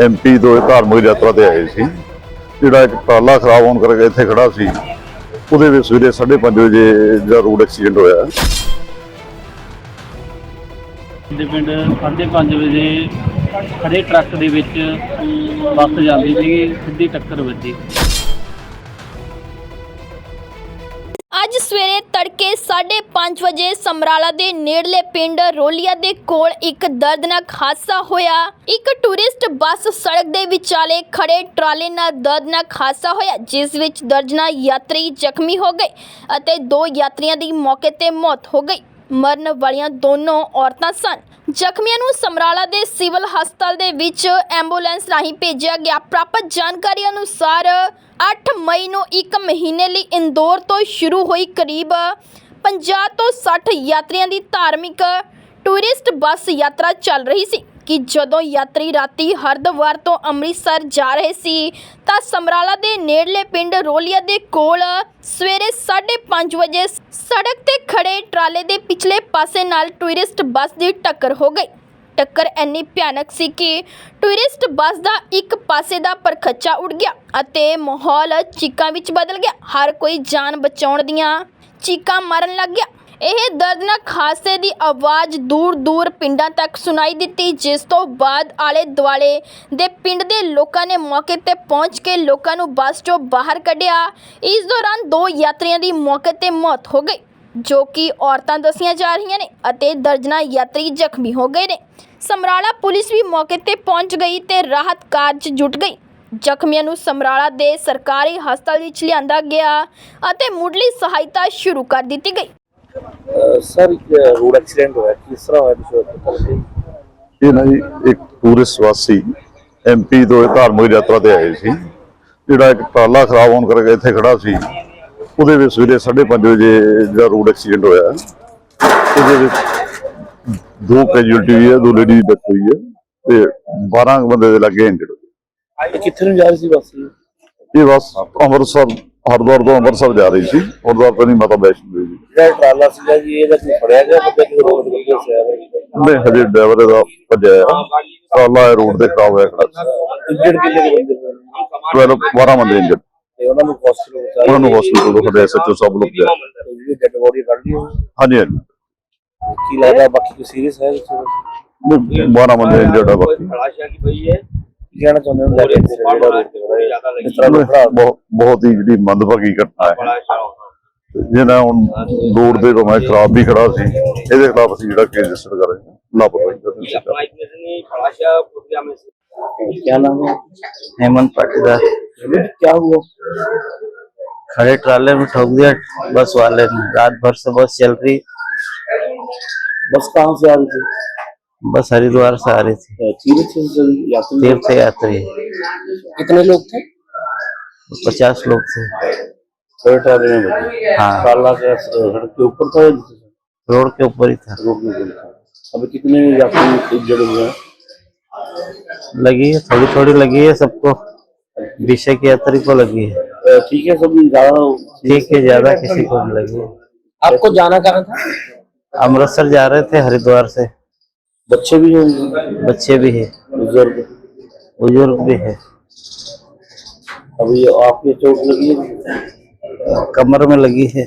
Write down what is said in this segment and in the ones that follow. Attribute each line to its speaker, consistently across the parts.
Speaker 1: MP ਤੋਂ ਇਹ ਧਾਰਮਿਕ ਯਾਤਰਾ ਤੇ ਆਏ ਸੀ। ਜਿਹੜਾ ਇੱਕ ਟਰਾਲਾ ਖਰਾਬ ਹੋਣ ਕਰਕੇ ਇੱਥੇ ਖੜਾ ਸੀ, ਉਹਦੇ ਵਿੱਚ ਸਵੇਰੇ 5:30 ਵਜੇ ਜਿਹੜਾ ਰੋਡ ਐਕਸੀਡੈਂਟ ਹੋਇਆ।
Speaker 2: ਦੇ ਪਿੰਡ 5:30 ਵਜੇ ਖੜੇ ਟਰੱਕ ਦੇ ਵਿੱਚ ਬੱਸ ਜਾਂਦੀ ਸੀਗੀ, ਸਿੱਧੀ ਟੱਕਰ ਵੱਜੀ।
Speaker 3: ਤੜਕੇ 5:30 ਵਜੇ ਸਮਰਾਲਾ ਦੇ ਨੇੜਲੇ ਪਿੰਡ ਰੋਲੀਆ ਦੇ ਕੋਲ ਇੱਕ ਦਰਦਨਾਕ ਹਾਦਸਾ ਹੋਇਆ। ਇੱਕ ਟੂਰਿਸਟ ਬੱਸ ਸੜਕ ਦੇ ਵਿਚਾਲੇ ਖੜੇ ਟਰਾਲੇ ਨਾਲ ਦਰਦਨਾਕ ਹਾਦਸਾ ਹੋਇਆ, ਜਿਸ ਵਿੱਚ ਦਰਜਨਾ ਯਾਤਰੀ ਜ਼ਖਮੀ ਹੋ ਗਏ ਅਤੇ ਦੋ ਯਾਤਰੀਆਂ ਦੀ ਮੌਕੇ ਤੇ ਮੌਤ ਹੋ ਗਈ। ਮਰਨ ਵਾਲੀਆਂ ਦੋਨੋਂ ਔਰਤਾਂ ਸਨ। ਜ਼ਖਮੀਆਂ ਨੂੰ ਸਮਰਾਲਾ ਦੇ ਸਿਵਲ ਹਸਪਤਾਲ ਦੇ ਵਿੱਚ ਐਂਬੂਲੈਂਸ ਰਾਹੀਂ ਭੇਜਿਆ ਗਿਆ। ਪ੍ਰਾਪਤ ਜਾਣਕਾਰੀ ਅਨੁਸਾਰ ਅੱਠ ਮਈ ਨੂੰ ਇੱਕ ਮਹੀਨੇ ਲਈ ਇੰਦੌਰ ਤੋਂ ਸ਼ੁਰੂ ਹੋਈ ਕਰੀਬ 50 ਤੋਂ ਸੱਠ ਯਾਤਰੀਆਂ ਦੀ ਧਾਰਮਿਕ ਟੂਰਿਸਟ ਬੱਸ ਯਾਤਰਾ ਚੱਲ ਰਹੀ ਸੀ। ਕਿ ਜਦੋਂ ਯਾਤਰੀ ਰਾਤੀ ਹਰਿਦੁਆਰ ਤੋਂ ਅੰਮ੍ਰਿਤਸਰ ਜਾ ਰਹੇ ਸੀ, ਤਾਂ ਸਮਰਾਲਾ ਦੇ ਨੇੜਲੇ ਪਿੰਡ ਰੋਲੀਆ ਦੇ ਕੋਲ ਸਵੇਰੇ 5:30 ਵਜੇ ਸੜਕ ਤੇ ਖੜੇ ਟਰਾਲੇ ਦੇ ਪਿਛਲੇ ਪਾਸੇ ਨਾਲ ਟੂਰਿਸਟ ਬੱਸ ਦੀ ਟੱਕਰ ਹੋ ਗਈ। ਟੱਕਰ ਇੰਨੀ ਭਿਆਨਕ ਸੀ ਕਿ ਟੂਰਿਸਟ ਬੱਸ ਦਾ ਇੱਕ ਪਾਸੇ ਦਾ ਪਰਖੱਚਾ ਉੱਡ ਗਿਆ ਅਤੇ ਮਾਹੌਲ ਚੀਕਾਂ ਵਿੱਚ ਬਦਲ ਗਿਆ। ਹਰ ਕੋਈ ਜਾਨ ਬਚਾਉਣ ਦੀਆਂ ਚੀਕਾਂ ਮਾਰਨ ਲੱਗ ਗਿਆ। ਇਹ ਦਰਦਨਾਕ ਹਾਦਸੇ ਦੀ ਆਵਾਜ਼ ਦੂਰ ਦੂਰ ਪਿੰਡਾਂ ਤੱਕ ਸੁਣਾਈ ਦਿੱਤੀ, ਜਿਸ ਤੋਂ ਬਾਅਦ ਆਲੇ ਦੁਆਲੇ ਦੇ ਪਿੰਡ ਦੇ ਲੋਕਾਂ ਨੇ ਮੌਕੇ ਤੇ ਪਹੁੰਚ ਕੇ ਲੋਕਾਂ ਨੂੰ ਬੱਸ ਚੋਂ ਬਾਹਰ ਕੱਢਿਆ। ਇਸ ਦੌਰਾਨ ਦੋ ਯਾਤਰੀਆਂ ਦੀ ਮੌਕੇ ਤੇ ਮੌਤ ਹੋ ਗਈ, ਜੋ ਕਿ ਔਰਤਾਂ ਦੱਸੀਆਂ ਜਾ ਰਹੀਆਂ ਨੇ ਅਤੇ ਦਰਜਨਾਂ ਯਾਤਰੀ ਜ਼ਖਮੀ ਹੋ ਗਏ ਨੇ। ਸਮਰਾਲਾ ਪੁਲਿਸ ਵੀ ਮੌਕੇ ਤੇ ਪਹੁੰਚ ਗਈ ਤੇ ਰਾਹਤ ਕਾਰਜ ਜੁਟ ਗਈ। ਜ਼ਖਮੀਆਂ ਨੂੰ ਸਮਰਾਲਾ ਦੇ ਸਰਕਾਰੀ ਹਸਪਤਾਲ ਵਿੱਚ ਲਿਆਂਦਾ ਗਿਆ ਅਤੇ ਮੁੱਢਲੀ ਸਹਾਇਤਾ ਸ਼ੁਰੂ ਕਰ ਦਿੱਤੀ ਗਈ।
Speaker 4: ਸਰ ਰੋਡ ਐਕਸੀਡੈਂਟ ਹੋਇਆ ਕਿਸ ਤਰ੍ਹਾਂ ਹੋਇਆ ਤੁਸੀਂ
Speaker 1: ਇਹ ਨਾ ਜੀ ਇੱਕ ਟੂਰਿਸਟ ਵਾਸੀ ਐਮਪੀ ਤੋਂ ਇਹ ਧਾਰਮਿਕ ਯਾਤਰਾ ਤੇ ਆਏ ਸੀ। ਜਿਹੜਾ ਇੱਕ ਟਰਾਲਾ ਖਰਾਬ ਹੋਣ ਕਰਕੇ ਇੱਥੇ ਖੜਾ ਸੀ। ਉਹਦੇ ਵਿੱਚ ਸਵੇਰੇ 5:30 ਵਜੇ ਜਿਹੜਾ ਰੋਡ ਐਕਸੀਡੈਂਟ ਹੋਇਆ। ਉਹਦੇ ਵਿੱਚ ਦੋ ਕੈਜੂਅਲਟੀ ਹੋਈ ਹੈ ਦੋ ਲੇਡੀ ਦੀ ਡੈਥ ਹੋਈ ਹੈ ਤੇ 12 ਬੰਦੇ ਦੇ ਲੱਗੇ ਇੰਜਰਡ
Speaker 4: ਕਿੱਥੇ ਨੂੰ ਜਾ ਰਹੀ ਸੀ ਬੱਸ?
Speaker 1: ਇਹ ਬਸ ਅੰਮ੍ਰਿਤਸਰ ਹਰਿਦੁਆਰ ਤੋਂ ਅੰਮ੍ਰਿਤਸਰ ਜਾ ਰਹੀ ਸੀ। ਹਰਿਦੁਆਰ ਤੋਂ ਨਹੀਂ ਮਾਤਾ ਵੈਸ਼ਨੋ ਦੇਵੀ।
Speaker 4: ਜਿਹੜਾ ਟਰਾਲਾ ਸੀਗਾ ਜੀ ਇਹਦਾ ਕੋਈ ਫੜਿਆ ਗਿਆ ਬੰਦੇ ਕਿ ਰੋਡ ਦੇ ਉੱਤੇ ਸਿਆ
Speaker 1: ਨਹੀਂ ਹਜੇ ਡਰਾਈਵਰ ਦਾ ਭੱਜਿਆ। ਟਰਾਲਾ ਰੋਡ ਤੇ ਖਰਾਬ ਹੋਇਆ ਖੜਾ
Speaker 4: ਇੰਜਣ ਕਿੰਨੇ ਬੰਦੇ ਹੋਏ? ਨੇ?
Speaker 1: 12 12 ਬੰਦੇ ਇੰਜਰਡ
Speaker 4: ਤੇ ਉਹਨਾਂ ਨੂੰ ਹਸਪੀਟਲ
Speaker 1: ਉਹਨਾਂ ਨੂੰ ਹਸਪੀਟਲ ਤੋਂ ਸਾਡੇ ਐਸਐਚਓ ਸਭ ਲੋਕ ਗਏ। ਹਾਂਜੀ ਹਾਂਜੀ।
Speaker 4: ਕੀ ਲੱਗਦਾ ਬਾਕੀ ਕੋਈ ਸੀਰੀਅਸ ਹੈ ਵਿੱਚ
Speaker 1: ਨਹੀਂ, 12 ਬੰਦੇ ਇੰਜਰਡ ਆ ਬਾਕੀ
Speaker 4: ਕੀ ਕਹਿਣਾ ਚਾਹੁੰਦੇ ਹੋ ਲੈ ਕੇ ਜਿਹੜਾ ਰੋਡ ਤੇ ਹੋਇਆ ਇਸ ਤਰ੍ਹਾਂ ਦਾ ਖੜਾ
Speaker 1: ਬਹੁਤ ਬਹੁਤ ਹੀ ਜਿਹੜੀ ਮੰਦਭਾਗੀ ਘਟਨਾ ਹੈ ਜਿਹਨਾਂ ਹੁਣ ਰੋਡ ਦੇ ਤੋਂ ਮੈਂ ਖਰਾਬ ਵੀ ਖੜਾ ਸੀ ਇਹਦੇ ਖਿਲਾਫ ਅਸੀਂ ਜਿਹੜਾ ਕੇਸ ਰਜਿਸਟਰ ਕਰ ਰਹੇ ਹਾਂ ਲਾਪਰਵਾਹੀ ਦਾ ਦੋਸ਼ੀ ਕਰ
Speaker 4: क्या नाम है
Speaker 5: हेमंत पाटीदार
Speaker 4: क्या हुआ
Speaker 5: खड़े ट्राले में ठोक दिया बस वाले ने रात भर से बस चल रही
Speaker 4: बस कहाँ से आ रही थी?
Speaker 5: बस हरिद्वार से आ रही थी।
Speaker 4: तीर्थ यात्री कितने लोग थे?
Speaker 5: पचास लोग थे। हाँ।
Speaker 4: सड़क के ऊपर था या नीचे था?
Speaker 5: रोड के ऊपर ही था।
Speaker 4: रोड में अभी कितने यात्री इंजर्ड हुए हैं?
Speaker 5: लगी है थोड़ी थोड़ी लगी है सबको विषय की यात्री को लगी है।
Speaker 4: ठीक है सब ज़्यादा
Speaker 5: ठीक है ज़्यादा किसी को लगी है।
Speaker 4: आपको जाना कहाँ था?
Speaker 5: अमृतसर जा रहे थे हरिद्वार से।
Speaker 4: बच्चे भी हैं?
Speaker 5: बच्चे भी है।
Speaker 4: बुज़ुर्ग?
Speaker 5: बुज़ुर्ग भी है।
Speaker 4: अभी आपके चोट लगी है?
Speaker 5: कमर में लगी है।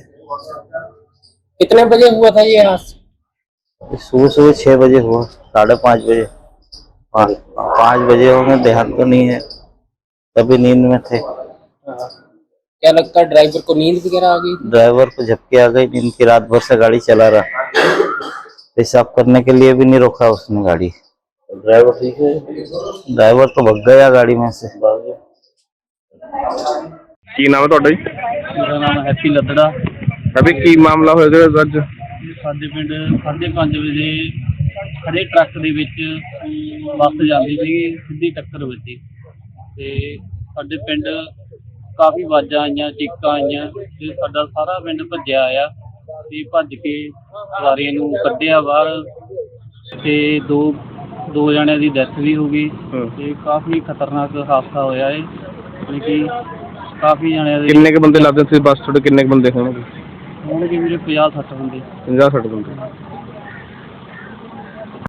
Speaker 4: कितने बजे हुआ था ये हादसा?
Speaker 5: सुबह सुबह छह बजे हुआ साढ़े पाँच बजे। पाँच बजे होंगे ध्यान तो नहीं है। तभी नींद में थे।
Speaker 4: क्या लगता है ड्राइवर को नींद वगैरह आ गई
Speaker 5: ड्राइवर को झपकी आ गई नींद की रात भर से गाड़ी चला रहा पेशाब करने के लिए भी नहीं रोका उसने गाड़ी
Speaker 4: ड्राइवर ठीक है
Speaker 5: ड्राइवर तो भग गया गाड़ी में से
Speaker 6: ਕੀ ਨਾਮ ਹੈ ਤੁਹਾਡਾ ਜੀ
Speaker 2: ਮੇਰਾ ਨਾਮ ਹੈਪੀ ਲੱਦੜਾ
Speaker 6: ਅਭੀ ਕੀ ਮਾਮਲਾ ਹੋਇਆ ਜਿਹੜਾ ਅੱਜ
Speaker 2: ਸਾਡੇ ਪਿੰਡ 5:30 ਵਜੇ ਖੜੇ ਟਰੱਕ ਦੇ ਵਿੱਚ ਬੱਸ ਜਾਂਦੀ ਸੀਗੀ ਸਿੱਧੀ ਟੱਕਰ ਵੱਜੀ ਤੇ ਸਾਡੇ ਪਿੰਡ ਕਾਫੀ ਆਵਾਜ਼ਾਂ ਆਈਆਂ ਚੀਕਾਂ ਆਈਆਂ ਤੇ ਸਾਡਾ ਸਾਰਾ ਪਿੰਡ ਭੱਜਿਆ ਆ ਤੇ ਭੱਜ ਕੇ ਸਵਾਰੀਆਂ ਨੂੰ ਕੱਢਿਆ ਬਾਹਰ ਤੇ ਦੋ ਦੋ ਜਣਿਆਂ ਦੀ ਡੈਥ ਵੀ ਹੋ ਗਈ ਤੇ ਕਾਫੀ ਖਤਰਨਾਕ ਹਾਦਸਾ ਹੋਇਆ ਏ ਯਾਨੀ ਕਿ ਕਾਫੀ ਜਣਿਆਂ ਦੇ
Speaker 6: ਕਿੰਨੇ ਕ ਬੰਦੇ ਲੱਗਦੇ ਸੀ? ਬੱਸ ਤੁਹਾਡੇ ਕਿੰਨੇ ਕ ਬੰਦੇ ਹੋਣਗੇ?
Speaker 2: ਹੋਣਗੇ ਵੀਰੇ 50 60 ਬੰਦੇ।
Speaker 6: 50 60 ਬੰਦੇ।